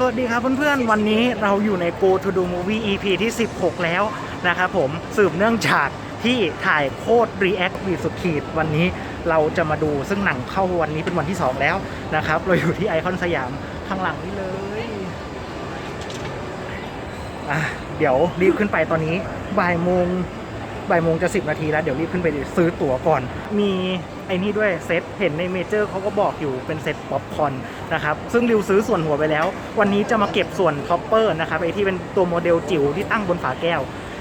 สวัสดีครับเพื่อนๆ วันนี้เราอยู่ใน Go to do movie EP ที่ 16 แล้วนะครับผมสืบเนื่องจากที่ถ่ายโคตร react วีสุดขีดวันนี้เราจะมาดูซึ่งหนังเข้าวันนี้เป็นวันที่ 2 แล้วนะครับ เราอยู่ที่ไอคอนสยามข้างหลังนี้เลยอะเดี๋ยวรีบขึ้นไปตอนนี้บ่ายโมง บ่ายโมงจะสิบนาทีแล้ว เดี๋ยวรีบขึ้นไปซื้อตั๋วก่อน มีไอ้นี่ด้วยเซตเห็นในเมเจอร์เขาก็บอกอยู่เป็นเซตป๊อปคอนนะครับ ซึ่งริวซื้อส่วนหัวไปแล้ว วันนี้จะมาเก็บส่วนท็อปเปอร์นะครับไอ้ที่เป็นตัวโมเดลจิ๋วที่ตั้งบนฝาแก้ว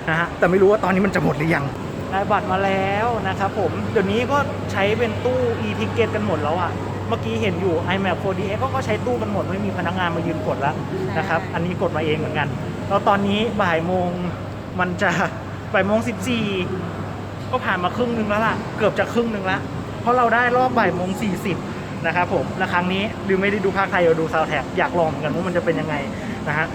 นะฮะแต่ไม่รู้ว่าตอนนี้มันจะหมดหรือยังได้บัตรมาแล้วนะครับผมเดี๋ยวนี้ก็ใช้เป็นตู้ e-ticket กันหมดแล้วอะเมื่อกี้เห็นอยู่ iMap 4DX ก็ก็ใช้ตู้กันหมดไม่มีพนักงานมายืนกดแล้วนะครับ อันนี้กดมาเองเหมือนกันแล้วตอนนี้บ่ายโมงมันจะ บ่ายโมงสิบสี่ก็ผ่านมาครึ่งหนึ่งแล้วล่ะ เกือบจะครึ่งหนึ่งแล้วเพราะเราได้รอบบ่ายโมงสี่สิบนะครับผมและครั้งนี้ดิวไม่ได้ดูภาคไทยเราดูซาวแท็กอยากลองเหมือนกันว่ามันจะเป็นยังไงนะฮะ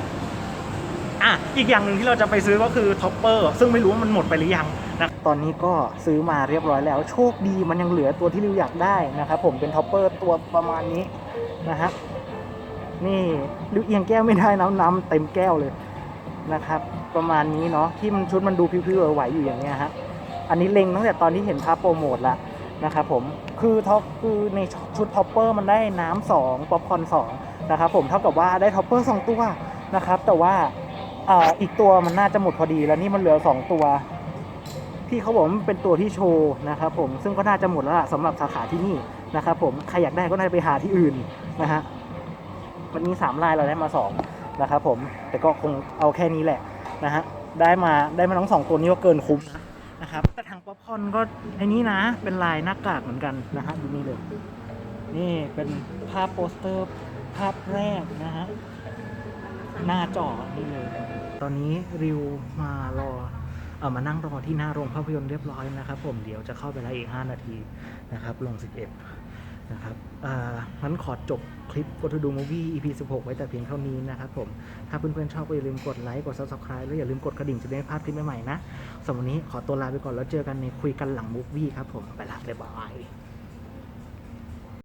อะอีกอย่างหนึ่งที่เราจะไปซื้อก็คือท็อปเปอร์ซึ่งไม่รู้ว่ามันหมดไปหรือยังนะตอนนี้ก็ซื้อมาเรียบร้อยแล้ว โชคดีมันยังเหลือตัวที่ริวอยากได้นะครับผมเป็นท็อปเปอร์ตัวประมาณนี้นะฮะนี่ริวเอียงแก้วไม่ได้น้ำน้ำเต็มแก้วเลย นะครับ ประมาณนี้เนาะที่มันชุดมันดูพิ้วๆไหวอยู่อย่างเงี้ยฮะอันนี้เล็งตั้งแต่ตอนที่เห็นภาพโปรโมทล้วนะครับผมคือท็อปคือในชุดท็อปเปอร์มันได้น้ำสองป๊อปคอนสองนะครับผมเท่ากับว่าได้ท็อปเปอร์สองตัวนะครับ แต่ว่าอีกตัวมันน่าจะหมดพอดีแล้วนี่มันเหลือสองตัวพี่เขาบอกมันเป็นตัวที่โชว์นะครับผมซึ่งก็น่าจะหมดแล้วล่ะสำหรับสาขาที่นี่นะครับผมใครอยากได้ก็น่าจะไปหาที่อื่นนะฮะวันนี้สามลายเราได้มาสอง นะครับผมแต่ก็คงเอาแค่นี้แหละนะฮะได้มาได้มาทั้งสองตัวนี้ก็เกินคุ้มนะนะครับแต่ทางป๊อปคอนก็ไอ้นี้นะ เป็นลายหน้ากากเหมือนกันนะฮะดูนี่เลย นี่เป็นภาพโปสเตอร์ภาพแรกนะฮะหน้าจอนี่เลย ตอนนี้ริวมารอเออมานั่งรอที่หน้าโรงภาพยนตร์เรียบร้อยนะครับผมเดี๋ยวจะเข้าไปแล้วอีก 5 นาทีนะครับลง 11 นะครับมันขอจบคลิป Go to do movie EP 16 ไว้แต่เพียงเท่านี้นะครับผม ถ้าเพื่อนๆชอบก็อย่าลืมกดไลค์กด subscribe แล้วอย่าลืมกดกระดิ่งจะได้ไม่พลาดคลิปใหม่ๆนะสำหรับวันนี้ขอตัวลาไปก่อนแล้วเจอกันในคุยกันหลังมูฟวี่ครับผม ไปละบ๊ายบาย